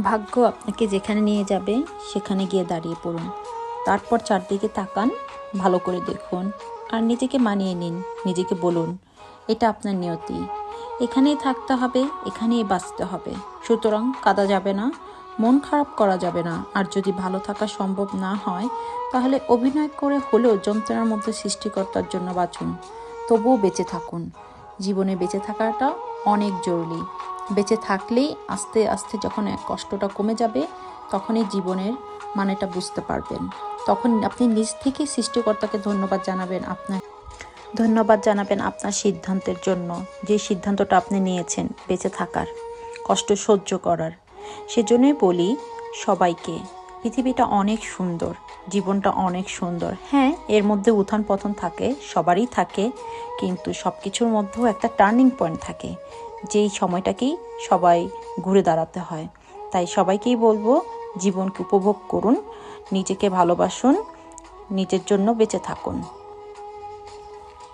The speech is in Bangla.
ভাগ্য আপনাকে যেখানে নিয়ে যাবে, সেখানে গিয়ে দাঁড়িয়ে পড়ুন। তারপর চারদিকে তাকান, ভালো করে দেখুন, আর নিজেকে মানিয়ে নিন, নিজেকে বলুন, এটা আপনার নিয়তি। এখানেই থাকতে হবে, এখানেই বাঁচতে হবে। সুতরাং কাদা যাবে না, মন খারাপ করা যাবে না, আর যদি ভালো থাকা সম্ভব না হয়, তাহলে অভিনয় করে হলেও যন্ত্রণার মধ্যে সৃষ্টিকর্তার জন্য বাঁচুন। তবুও বেঁচে থাকুন। জীবনে বেঁচে থাকাটা অনেক জরুরি। বেঁচে থাকলেই আস্তে আস্তে যখন এক কষ্টটা কমে যাবে, তখনই জীবনের মানেটা বুঝতে পারবেন। তখন আপনি নিজ থেকে সৃষ্টিকর্তাকে ধন্যবাদ জানাবেন আপনার, ধন্যবাদ জানাবেন আপনার সিদ্ধান্তের জন্য, যে সিদ্ধান্তটা আপনি নিয়েছেন বেঁচে থাকার, কষ্ট সহ্য করার। সেজন্যই বলি সবাইকে, পৃথিবীটা অনেক সুন্দর, জীবনটা অনেক সুন্দর। হ্যাঁ এর মধ্যে উত্থান পতন থাকে, সবারই থাকে, কিন্তু সব কিছুর মধ্যেও একটা টার্নিং পয়েন্ট থাকে। যেই সময়টাকেই সবাই ঘুরে দাঁড়াতে হয়। তাই সবাইকেই বলব, জীবনকে উপভোগ করুন, নিজেকে ভালোবাসুন, নিজের জন্য বেঁচে থাকুন।